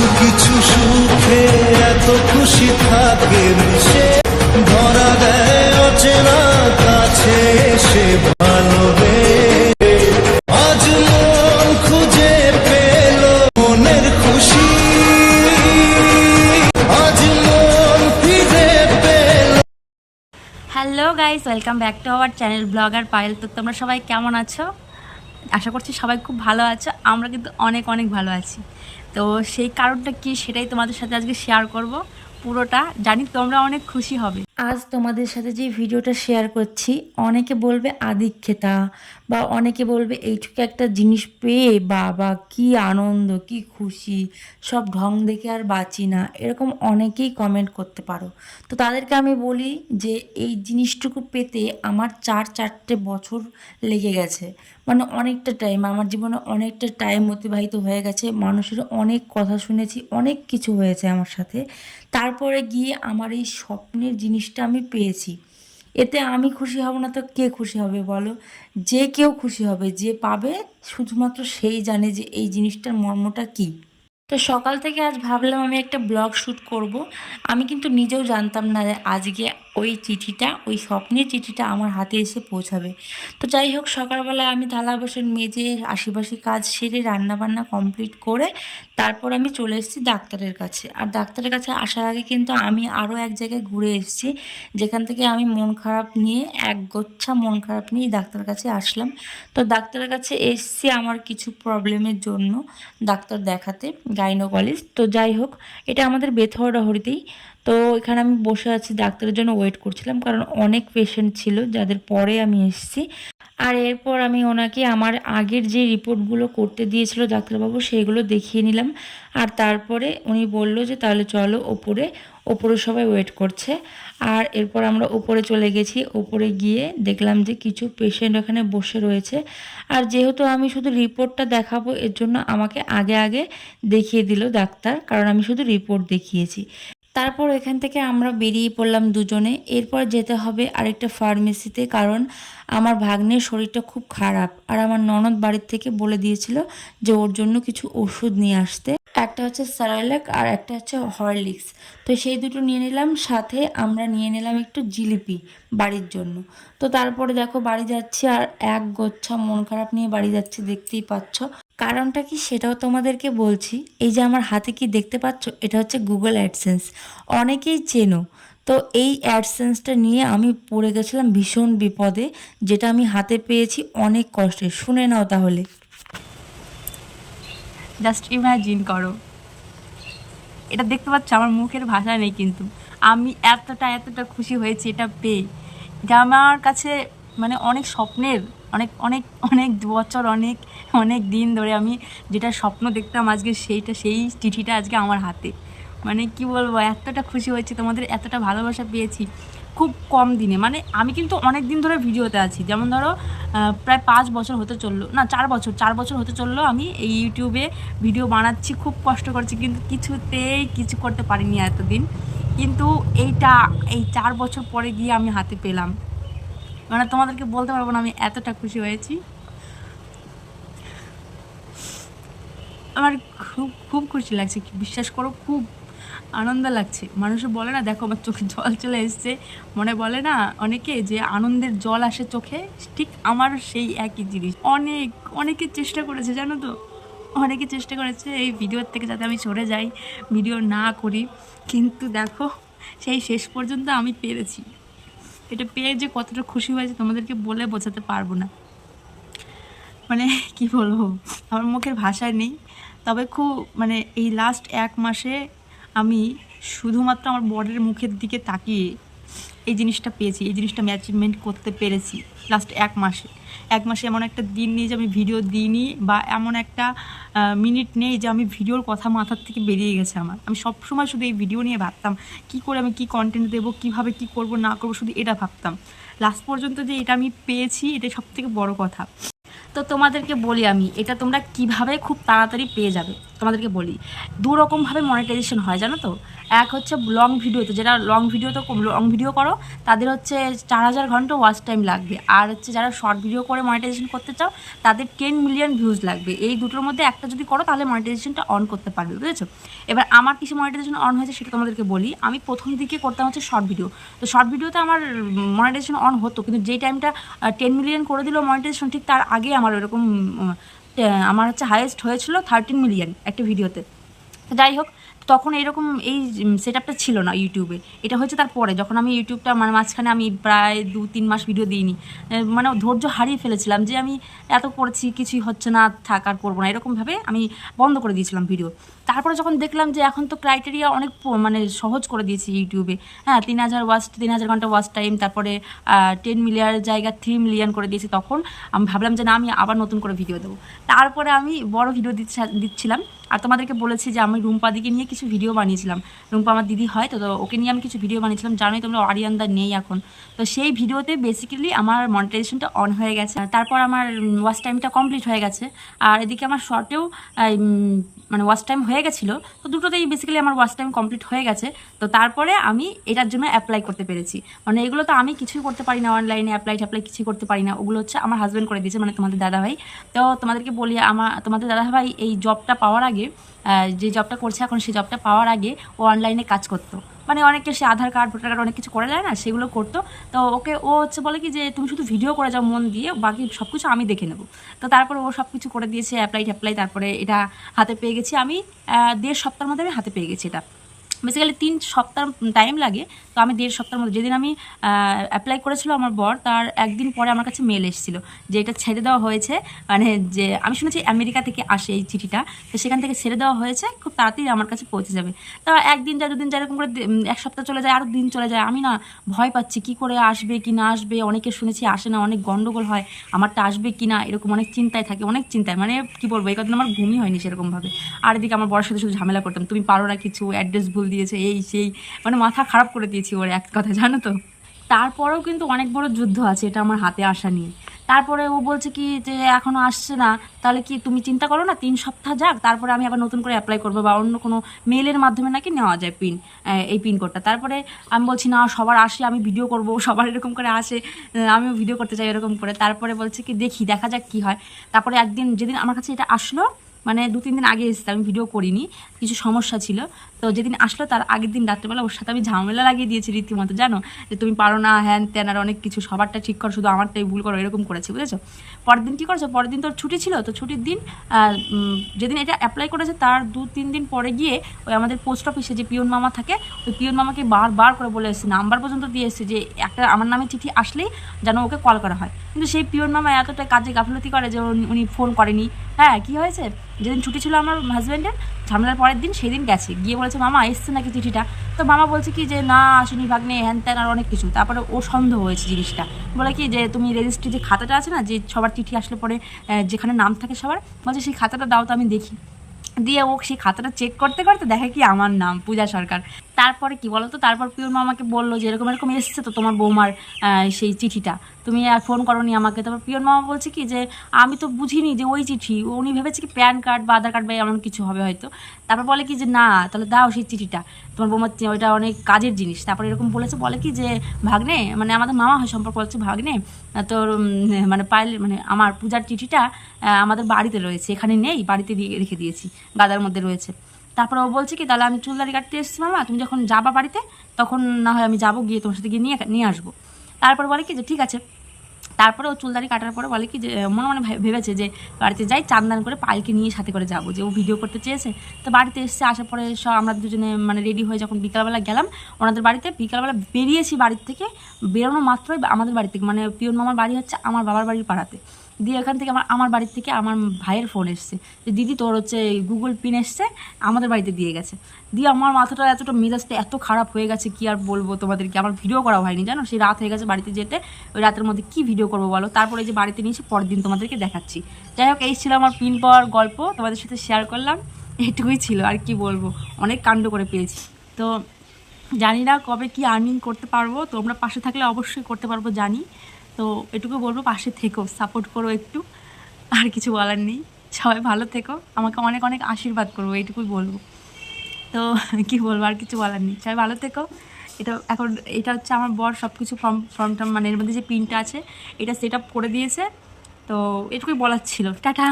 কিছু কিছু সুখে এত খুশি থাকে ধরা দেয় অচেনা কাছে এসে ভালোবেসে। আজ মন খুঁজে পেল মনের খুশি। আজ মন পেল। Hello guys, welcome back to our channel blogger Payel. তো তোমরা সবাই কেমন আছো? আশা করছি সবাই খুব ভালো আছো। আমরা কিন্তু অনেক অনেক ভালো আছি। তো সেই কারণটা কি সেটাই তোমাদের সাথে আজকে শেয়ার করব। পুরোটা, জানি তোমরা অনেক খুশি হবে। আজ তোমাদের সাথে যে ভিডিওটা শেয়ার করছি, অনেকে বলবে আদিক্ষেতা বা অনেকে বলবে, এইটুকু একটা জিনিস পেয়ে বাবা, কি আনন্দ, কি খুশি, সব ঢং দেখে আর বাঁচি না। এরকম অনেকেই কমেন্ট করতে পারো। তো তাদেরকে আমি বলি যে, এই জিনিসটুকু পেতে আমার চার, চারটে বছর লেগে গেছে। মানে অনেকটা টাইম আমার জীবনে অনেকটা টাইম অতিবাহিত হয়ে গেছে। মানুষের অনেক কথা শুনেছি, অনেক কিছু হয়েছে আমার সাথে। তারপরে গিয়ে আমার এই স্বপ্নের জিনিসটা আমি পেয়েছি। এতে আমি খুশি হব না, তো কে খুশি হবে বলো? যে কেউ খুশি হবে, যে পাবে শুধুমাত্র সেই জানে যে এই জিনিসটার মর্মটা কী। তো সকাল থেকে আজ ভাবলাম আমি একটা ব্লগ শ্যুট করব। আমি কিন্তু নিজেও জানতাম না আজকে ওই চিঠিটা, ওই স্বপ্নের চিঠিটা আমার হাতে এসে পৌঁছাবে। তো যাই হোক সকালবেলা আমি থালা বাসন মেজে আশেপাশে কাজ সেরে রান্নাবান্না কমপ্লিট করে তারপর আমি চলে এসেছি ডাক্তারের কাছে। আর ডাক্তারের কাছে আসার আগে কিন্তু আমি আরও এক জায়গায় ঘুরে এসেছি, যেখান থেকে আমি মন খারাপ নিয়ে, এক গোচ্ছা মন খারাপ নিয়ে ডাক্তারের কাছে আসলাম। তো ডাক্তারের কাছে এসছি আমার কিছু প্রবলেমের জন্য ডাক্তার দেখাতে গাইনোকলিস্ট তো যাই হোক, এটা আমাদের বেথরডহরিতেই তো এখানে আমি বসে আছি ডাক্তারের জন্য ওয়েট করছিলাম, কারণ অনেক পেশেন্ট ছিল যাদের পরে আমি এসেছি। আর এরপর আমি ওনাকে আমার আগের যে রিপোর্টগুলো করতে দিয়েছিল ডাক্তারবাবু, সেগুলো দেখিয়ে নিলাম। আর তারপরে উনি বলল যে, তাহলে চলো ওপরে ওপরে সবাই ওয়েট করছে। আর এরপর আমরা ওপরে চলে গেছি, ওপরে গিয়ে দেখলাম যে কিছু পেশেন্ট ওখানে বসে রয়েছে। আর যেহেতু আমি শুধু রিপোর্টটা দেখাবো, এর জন্য আমাকে আগে আগে দেখিয়ে দিল ডাক্তার, কারণ আমি শুধু রিপোর্ট দেখিয়েছি। তারপর এখান থেকে আমরা বেরিয়ে পড়লাম দুজনে। এরপর যেতে হবে আরেকটা ফার্মেসিতে, কারণ আমার ভাগ্নের শরীরটা খুব খারাপ। আর আমার ননদ বাড়ির থেকে বলে দিয়েছিল যে ওর জন্য কিছু ওষুধ নিয়ে আসতে। একটা হচ্ছে স্যারালাক আর একটা হচ্ছে হরলিক্স। তো সেই দুটো নিয়ে নিলাম, সাথে আমরা নিয়ে নিলাম একটু জিলিপি বাড়ির জন্য। তো তারপরে দেখো বাড়ি যাচ্ছি আর এক গোচ্ছা মন খারাপ নিয়ে বাড়ি যাচ্ছি, দেখতেই পাচ্ছ। কারণটা কি সেটাও তোমাদেরকে বলছি। এই যে আমার হাতে কি দেখতে পাচ্ছ, এটা হচ্ছে গুগল অ্যাডসেন্স অনেকেই চেনো। তো এই অ্যাডসেন্সটা নিয়ে আমি পড়ে গেছিলাম ভীষণ বিপদে, যেটা আমি হাতে পেয়েছি অনেক কষ্টে। শুনে নাও তাহলে। জাস্ট ইমাজিন করো। এটা দেখতে পাচ্ছ, আমার মুখের ভাষা নেই কিন্তু। আমি এতটা এতটা খুশি হয়েছি এটা পেয়ে। যা আমার কাছে মানে অনেক স্বপ্নের, অনেক অনেক অনেক বছর অনেক অনেক দিন ধরে আমি যেটা স্বপ্ন দেখতাম আজকে সেইটা, সেই চিঠিটা আজকে আমার হাতে। মানে কি বলব, এতটা খুশি হয়েছে, তোমাদের এতটা ভালোবাসা পেয়েছি, খুব কম দিনে। মানে আমি কিন্তু অনেক দিন ধরে ভিডিওতে আছি। যেমন ধরো প্রায় পাঁচ বছর হতে চলল, না, চার বছর চার বছর হতে চলল আমি এই ইউটিউবে ভিডিও বানাচ্ছি, খুব কষ্ট করছি, কিন্তু কিছুতেই কিছু করতে পারিনি এতদিন। কিন্তু এইটা, এই চার বছর পরে গিয়ে আমি হাতে পেলাম। মানে তোমাদেরকে বলতে পারব না, আমি এতটা খুশি হয়েছি। আমার খুব খুব খুশি লাগছে বিশ্বাস করো, খুব আনন্দ লাগছে। মানুষে বলে না, দেখো আমার চোখে জল চলে এসছে। মনে বলে না অনেকে যে আনন্দের জল আসে চোখে, ঠিক আমার সেই একই জিনিস। অনেক, অনেকে চেষ্টা করেছে, জানো তো? অনেকে চেষ্টা করেছে এই ভিডিওর থেকে যাতে আমি সরে যাই, ভিডিও না করি। কিন্তু দেখো, সেই শেষ পর্যন্ত আমি পেরেছি। এটা পেয়ে যে কতটা খুশি হয়েছে তোমাদেরকে বলে বোঝাতে পারব না। মানে কি বলব? আমার মুখের ভাষায় নেই। তবে খুব মানে এই লাস্ট এক মাসে আমি শুধুমাত্র আমার বরের মুখের দিকে তাকিয়ে এই জিনিসটা পেয়েছি, এই জিনিসটা আমি অ্যাচিভমেন্ট করতে পেরেছি লাস্ট এক মাসে। এক মাসে এমন একটা দিন নেই যে আমি ভিডিও দিইনি বা এমন একটা মিনিট নেই যে আমি ভিডিওর কথা মাথার থেকে বেরিয়ে গেছে আমার। আমি সবসময় শুধু এই ভিডিও নিয়ে ভাবতাম, কি করে আমি কি কন্টেন্ট দেবো, কীভাবে কি করব, না করব, শুধু এটা ভাবতাম। লাস্ট পর্যন্ত যে এটা আমি পেয়েছি এটা সব থেকে বড় কথা। তো তোমাদেরকে বলি আমি, এটা তোমরা কীভাবে খুব তাড়াতাড়ি পেয়ে যাবে? তোমাদেরকে বলি দু রকমভাবে মনিটাইজেশন হয়, জানো তো? এক হচ্ছে লং ভিডিওতে যেটা লং ভিডিওতে লং ভিডিও করো, তাদের হচ্ছে চার হাজার ঘণ্টা ওয়াচ টাইম লাগবে। আর হচ্ছে যারা শর্ট ভিডিও করে মনিটাইজেশন করতে চাও, তাদের টেন মিলিয়ন ভিউজ লাগবে। এই দুটোর মধ্যে একটা যদি করো, তাহলে মনিটাইজেশনটা অন করতে পারবে, বুঝেছ? এবার আমার কিছু মনিটাইজেশন অন হয়েছে সেটা তোমাদেরকে বলি। আমি প্রথম দিকে করতাম হচ্ছে শর্ট ভিডিও তো শর্ট ভিডিওতে আমার মনিটাইজেশন অন হতো, কিন্তু যেই টাইমটা টেন মিলিয়ন করে দিল মনিটাইজেশন ঠিক তার আগে আমার ওরকম তে- আমার হচ্ছে হায়েস্ট হয়েছিল থার্টিন মিলিয়ন একটা ভিডিওতে। যাই হোক, তখন এরকম এই সেট আপটা ছিল না ইউটিউবে এটা হয়েছে তারপরে যখন আমি ইউটিউবটা মানে মাঝখানে আমি প্রায় দু, তিন মাস ভিডিও দিইনি। মানে ধৈর্য হারিয়ে ফেলেছিলাম যে আমি এত করেছি, কিছুই হচ্ছে না থাকার করব না। এরকমভাবে আমি বন্ধ করে দিয়েছিলাম ভিডিও তারপরে যখন দেখলাম যে এখন তো ক্রাইটেরিয়া অনেক মানে সহজ করে দিয়েছে ইউটিউবে। হ্যাঁ তিন হাজার ওয়াচ তিন হাজার ঘণ্টা ওয়াচ টাইম তারপরে টেন মিলিয়ন জায়গা থ্রি মিলিয়ন করে দিয়েছে তখন। আমি ভাবলাম যে না, আমি আবার নতুন করে ভিডিও দেবো। তারপরে আমি বড় ভিডিও দিচ্ছা- দিচ্ছিলাম। আর তোমাদেরকে বলেছি যে আমি রুম্পাদিকে নিয়ে কিছু ভিডিও বানিয়েছিলাম। রুম্পা আমার দিদি হয়, তো ওকে নিয়ে আমি কিছু ভিডিও বানিয়েছিলাম। জানোই তোমরা, অরিয়ানদা নেই এখন। তো সেই ভিডিওতে বেসিক্যালি আমার মনিটাইজেশনটা অন হয়ে গেছে। তারপর আমার ওয়াচ টাইমটা কমপ্লিট হয়ে গেছে। আর এদিকে আমার শর্টেও মানে ওয়াচ টাইম হয়ে গেছিল, তো দুটোতেই বেসিক্যালি আমার ওয়াচ টাইম কমপ্লিট হয়ে গেছে। তো তারপরে আমি এটার জন্য অ্যাপ্লাই করতে পেরেছি। মানে এগুলো তো আমি কিছুই করতে পারি না অনলাইনে অ্যাপ্লাই ট্যাপ্লাই কিছুই করতে পারি না। ওগুলো হচ্ছে আমার হাজব্যান্ড করে দিয়েছে মানে তোমাদের দাদাভাই। তো তোমাদেরকে বলি আমার তোমাদের দাদাভাই এই জবটা পাওয়ার আগে যে জবটা করছে এখন সেই জবটা পাওয়ার আগে ও অনলাইনে কাজ করতো। মানে অনেকে সে আধার কার্ড, ভোটার কার্ড অনেক কিছু করে যায় না, সেগুলো করতো। তো ওকে ও হচ্ছে বলে কি যে, তুমি শুধু ভিডিও করে যাও, মন দিয়ে, বাকি সব কিছু আমি দেখে নেব। তো তারপর ও সব কিছু করে দিয়েছে অ্যাপ্লাই ট্যাপ্লাই তারপরে এটা হাতে পেয়ে গেছি আমি। দেড় সপ্তাহের মধ্যে আমি হাতে পেয়ে গেছি এটা। বেসিক্যালি তিন সপ্তাহ টাইম লাগে। তো আমি দেড় সপ্তাহের মধ্যে যেদিন আমি অ্যাপ্লাই করেছিল আমার বর, তার একদিন পরে আমার কাছে মেল এসেছিল যে এটা ছেড়ে দেওয়া হয়েছে। মানে যে, আমি শুনেছি আমেরিকা থেকে আসে এই চিঠিটা। তো সেখান থেকে ছেড়ে দেওয়া হয়েছে। খুব তাড়াতাড়ি আমার কাছে পৌঁছে যাবে। তা একদিন যা, দুদিন যা, এরকম করে এক সপ্তাহ চলে যায় আরও দিন চলে যায়। আমি না ভয় পাচ্ছি, কি করে আসবে, কি না আসবে। অনেকে শুনেছি আসে না, অনেক গন্ডগোল হয়। আমারটা আসবে কি না, এরকম অনেক চিন্তায় থাকে, অনেক চিন্তায়। মানে কি বলব, এই কদিন আমার ঘুমই হয়নি সেরকমভাবে। আর এদিকে আমার বড় সাথে শুধু ঝামেলা করতাম। তুমি পারো না কিছু, অ্যাড্রেস ভুল দিয়েছে, এই সেই মানে মাথা খারাপ করে দিয়েছি ওর এক কথা, জানো তো? তারপরেও কিন্তু অনেক বড় যুদ্ধ আছে, এটা আমার হাতে আসা নিয়ে। তারপরে ও বলছে কি যে, এখনও আসছে না, তাহলে কি তুমি চিন্তা করো না, তিন সপ্তাহ যাক, তারপরে আমি আবার নতুন করে অ্যাপ্লাই করব বা অন্য কোনো মেলের মাধ্যমে নাকি নেওয়া যায় পিন এই পিন কোডটা তারপরে আমি বলছি, না, সবার আসে, আমি ভিডিও করব, সবার এরকম করে আসে আমিও ভিডিও করতে চাই এরকম করে। তারপরে বলছে কি, দেখি, দেখা যাক কি হয়। তারপরে একদিন, যেদিন আমার কাছে এটা আসলো মানে দু, তিন দিন আগে এসেছে আমি ভিডিও করিনি, কিছু সমস্যা ছিল। তো যেদিন আসলো, তার আগের দিন রাত্রেবেলা ওর সাথে আমি ঝামেলা লাগিয়ে দিয়েছি রীতিমতো, জানো? যে তুমি পারো না, হ্যান ত্যান, আর অনেক কিছু, সবারটা ঠিক করো, শুধু আমারটাই ভুল করো, এরকম করেছি, বুঝেছ? পরের দিন কী করেছ? পরের দিন তোর ছুটি ছিল, তো ছুটির দিন যেদিন এটা অ্যাপ্লাই করেছে, তার দু, তিন দিন পরে গিয়ে ওই আমাদের পোস্ট অফিসে যে পিয়ন মামা থাকে, ওই পিয়ন মামাকে বারবার করে বলে এসেছে, নাম্বার পর্যন্ত দিয়ে এসেছে যে একটা, আমার নামে চিঠি আসলেই যেন ওকে কল করা হয়। কিন্তু সেই পিয়ন মামা এতটা কাজে গাফলতি করে যে উনি- ফোন করেনি। হ্যাঁ কি হয়েছে? যেদিন ছুটি ছিল আমার হাজব্যান্ডের ঝামেলার পরের দিন সেদিন গেছে। গিয়ে বলেছে, মামা, এসছে নাকি চিঠিটা? তো মামা বলছে কি যে, না, আসেনি ভাগ্নে, হ্যান ত্যান আর অনেক কিছু। তারপরে ও সন্দেহ হয়েছে জিনিসটা। বলে কি যে, তুমি রেজিস্ট্রি যে খাতাটা আছে না, যে সবার চিঠি আসলে পরে যেখানে নাম থাকে সবার, বলছে সেই খাতাটা দাও তো আমি দেখি। দিয়ে ও সেই খাতাটা চেক করতে করতে দেখে কি আমার নাম, পূজা সরকার। তারপরে কি বলতো? তারপর পিওর মামাকে বলল যে, এরকম এরকম এসছে তো তোমার বৌমার সেই চিঠিটা। তুমি আর ফোন করনি আমাকে। তারপর পিওর মামা বলছে কি যে, আমি তো বুঝিনি যে ওই চিঠি। উনি ভেবেছে কি প্যান কার্ড বা আধার কার্ড বা এমন কিছু হবে হয়তো। তারপর বলে কি যে, না, তাহলে দাও সেই চিঠিটা। তোমার বৌমার ওইটা অনেক কাজের জিনিস। তারপর এরকম বলেছে, বলে কি যে, ভাগ্নে মানে আমাদের মামা হয় সম্পর্ক বলছে, ভাগ্নে তোর মানে পাইল মানে আমার পূজার চিঠিটা আমাদের বাড়িতে রয়েছে। এখানে নেই, বাড়িতে রেখে দিয়েছি, গাদার মধ্যে রয়েছে। তারপর ও বলছে কি, তাহলে আমি চুলদারি কাটতে এসেছি মামা, তুমি যখন যাবা বাড়িতে, তখন না হয় আমি যাব, গিয়ে তোমার সাথে গিয়ে নিয়ে নিয়ে আসব। তারপর বলে কি যে, ঠিক আছে। তারপরে ও চুলদারি কাটার পরে বলে কি যে মনে মনে ভেবেছে যে, বাড়িতে যাই, চান্দান করে পালকে নিয়ে সাথে করে যাব, যে ও ভিডিও করতে চেয়েছে। তো বাড়িতে এসে আসার পরে সব আমরা দুজনে মানে রেডি হয়ে যখন বিকালবেলা গেলাম, ওনাদের বাড়িতে বিকালবেলা বেরিয়েছি বাড়ির থেকে, বেরোনো মাত্রই আমাদের বাড়ি থেকে মানে পিয়ন মামার বাড়ি হচ্ছে আমার বাবার বাড়ির পাড়াতে। দিয়ে এখান থেকে আমার আমার বাড়ির থেকে আমার ভাইয়ের ফোন এসছে যে, দিদি, তোর হচ্ছে গুগল পিন এসছে, আমাদের বাড়িতে দিয়ে গেছে। দিয়ে আমার মাথাটা এতটা মেজাজটা এত খারাপ হয়ে গেছে, কি আর বলব তোমাদেরকে? আমার ভিডিও করা হয়নি, জানো? সেই রাত হয়ে গেছে বাড়িতে যেতে, ওই রাতের মধ্যে কি ভিডিও করব বলো? তারপরে যে বাড়িতে নিয়ে এসে পরের দিন তোমাদেরকে দেখাচ্ছি। যাই হোক, এই ছিল আমার পিন পাওয়ার গল্প, তোমাদের সাথে শেয়ার করলাম। এইটুকুই ছিল, আর কি বলব? অনেক কাণ্ড করে পেয়েছি। তো জানি না কবে কি আর্নিং করতে পারব, তোমরা পাশে থাকলে অবশ্যই করতে পারব, জানি। তো এটুকু বলব, পাশে থেকো সাপোর্ট করো একটু। আর কিছু বলার নেই। সবাই ভালো থেকো। আমাকে অনেক অনেক আশীর্বাদ করব, এইটুকুই বলব। তো কি বলব, আর কিছু বলার নেই। সবাই ভালো থেকো। এটা এখন, এটা হচ্ছে আমার বর সব কিছু ফর্ম ফর্ম ফর্মটা মানে এর মধ্যে যে পিনটা আছে, এটা সেট করে দিয়েছে। তো এটুকুই বলার ছিল। টাটা!